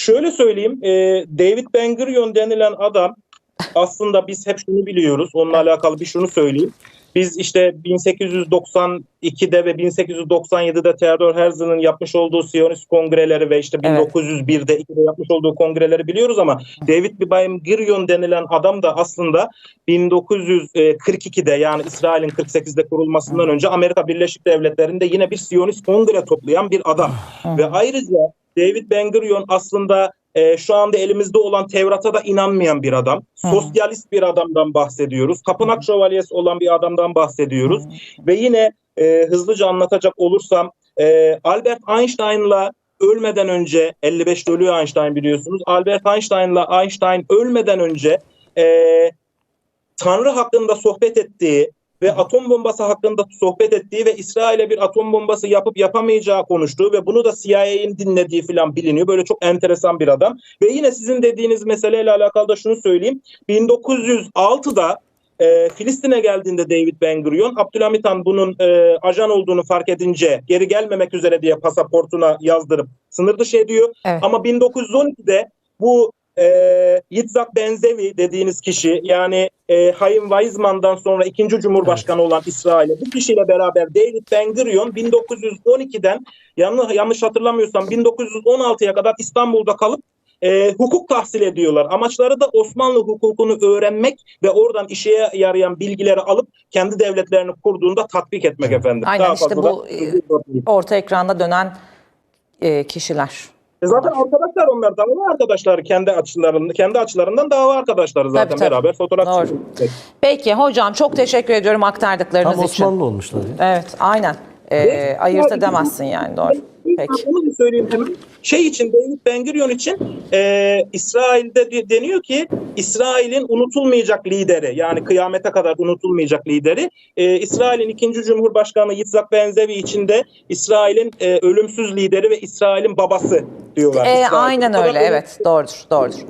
şöyle söyleyeyim. e, David Ben Gurion denilen adam aslında biz hep şunu biliyoruz. Onunla alakalı bir şunu söyleyeyim. Biz işte 1892'de ve 1897'de Theodor Herzl'in yapmış olduğu Siyonist kongreleri ve işte Evet. 1901'de 2'de yapmış olduğu kongreleri biliyoruz ama David Ben Gurion denilen adam da aslında 1942'de yani İsrail'in 48'de kurulmasından önce Amerika Birleşik Devletleri'nde yine bir Siyonist kongre toplayan bir adam. Ve ayrıca David Ben Gurion aslında e, şu anda elimizde olan Tevrat'a da inanmayan bir adam. Hı. Sosyalist bir adamdan bahsediyoruz. Tapınak şövalyesi olan bir adamdan bahsediyoruz. Ve yine e, hızlıca anlatacak olursam e, Albert Einstein'la ölmeden önce 55'te ölüyor Einstein biliyorsunuz. Albert Einstein'la Einstein ölmeden önce e, Tanrı hakkında sohbet ettiği ve atom bombası hakkında sohbet ettiği ve İsrail'e bir atom bombası yapıp yapamayacağı konuştuğu ve bunu da CIA'nin dinlediği falan biliniyor. Böyle çok enteresan bir adam. Ve yine sizin dediğiniz meseleyle alakalı da şunu söyleyeyim. 1906'da e, Filistin'e geldiğinde David Ben Gurion, Abdülhamit Han bunun e, ajan olduğunu fark edince geri gelmemek üzere diye pasaportuna yazdırıp sınır dışı ediyor. Evet. Ama 1912'de bu e, Yitzhak Benzevi dediğiniz kişi yani e, Hayim Weizmann'dan sonra ikinci cumhurbaşkanı olan İsrail'e bu kişiyle beraber David Ben Gurion 1912'den yanlış, yanlış hatırlamıyorsam 1916'ya kadar İstanbul'da kalıp e, hukuk tahsil ediyorlar. Amaçları da Osmanlı hukukunu öğrenmek ve oradan işe yarayan bilgileri alıp kendi devletlerini kurduğunda tatbik etmek efendim. Aynen Daha işte bu, da- e, Orta ekranda dönen e, kişiler. E Zaten arkadaşlar onlar dava arkadaşları kendi açılarından kendi açılarından dava arkadaşları zaten Tabii, tabii. beraber fotoğraf Doğru. çekiyorlar. Peki hocam çok teşekkür ediyorum aktardıklarınız Tam için. Osmanlı olmuşlar ya. Evet aynen. E, ayırt edemezsin yani doğru. Peki. Bir söyleyeyim hemen. Şey için David Ben Gurion için e, İsrail'de de- deniyor ki İsrail'in unutulmayacak lideri yani kıyamete kadar unutulmayacak lideri e, İsrail'in ikinci Cumhurbaşkanı Yitzhak Benzevi için de İsrail'in e, ölümsüz lideri ve İsrail'in babası diyorlar. E, İsrail. aynen öyle evet doğrudur doğrudur.